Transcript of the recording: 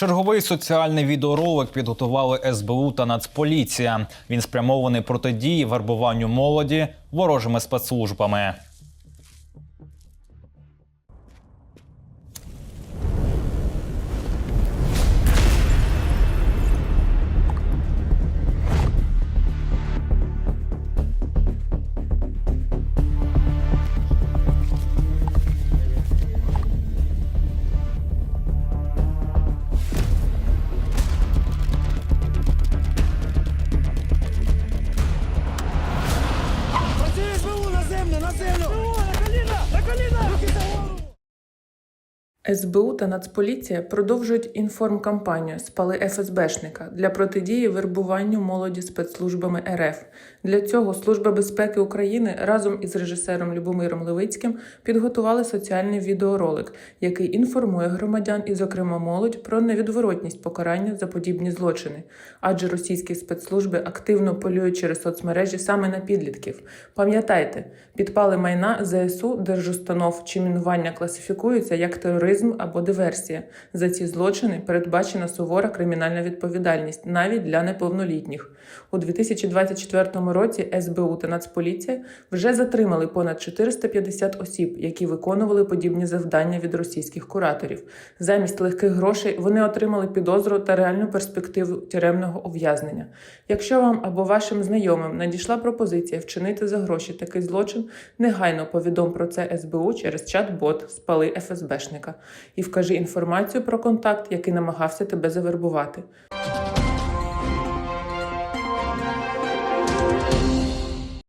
Черговий соціальний відеоролик підготували СБУ та Нацполіція. Він спрямований протидії вербуванню молоді ворожими спецслужбами. СБУ та Нацполіція продовжують інформкампанію «Спали ФСБшника» для протидії вербуванню молоді спецслужбами РФ. Для цього Служба безпеки України разом із режисером Любомиром Левицьким підготували соціальний відеоролик, який інформує громадян і, зокрема, молодь про невідворотність покарання за подібні злочини. Адже російські спецслужби активно полюють через соцмережі саме на підлітків. Пам'ятайте, підпали майна ЗСУ, держустанов чи мінування класифікуються як тероризм або диверсія. За ці злочини передбачена сувора кримінальна відповідальність навіть для неповнолітніх. У 2024 році СБУ та Нацполіція вже затримали понад 450 осіб, які виконували подібні завдання від російських кураторів. Замість легких грошей вони отримали підозру та реальну перспективу тюремного ув'язнення. Якщо вам або вашим знайомим надійшла пропозиція вчинити за гроші такий злочин, негайно повідом про це СБУ через чат-бот «Спали ФСБшника» і вкажи інформацію про контакт, який намагався тебе завербувати.